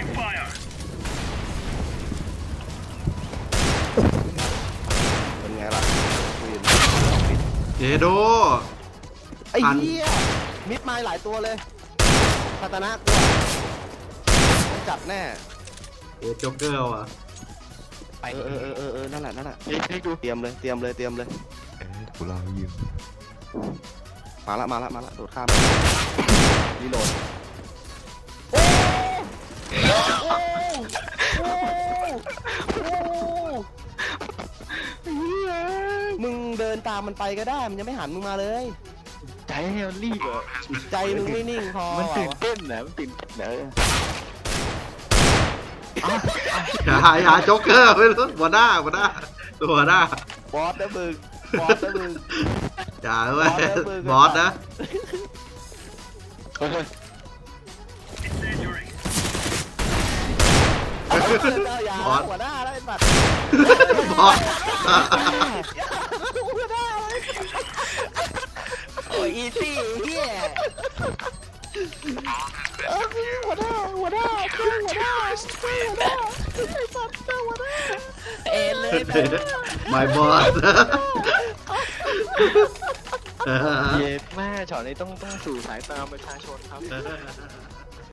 Throwing fire. เป็นไงล่ะปืนเจโด ไอ้อัน เหี้ยมิดไม้หลายตัวเลยคาตานะกูต้องจัดแน่เอโจ๊กเกอร์ว่ะไปเออเออเออเออนั่นแหละนั่นแหละเฮ้ยให้ดูเตรียมเลยเตรียมเลยเตรียมเลยเอ้ยกูรออยู่มาละมาละมาละโดดข้ามรีโหลด นตามมันไปก็ได้ มันยังไม่หันมึงมาเลย ใจมันรีบเหรอใจมึงไม่นิ่งพอมันตื่นว่ะเต้นนะมันตื่นเต้นนะอย่าอย่าโจ๊กเกอร์ไม่รู้หัวหน้าหัวหน้าตัวหัวหน้าบอสนะมึงบอสนะมึงอย่าเว้ยบอสนะมึงบอสนะเฮ้ย Incendiary. อย่าบอสหัวหน้าแล้วไอ้สัตว์บอส หัวหน้าเลย โอ้ยอีซี่เฮียเออหัวหน้าหัวหน้าเจ้าหัวหน้าเจ้าหัวหน้าไอ้สัตว์เจ้าหัวหน้าเอ็นเลย my boss เย็ดแม่ช็อตนี้ต้องต้องสู่สายตาประชาชนครับ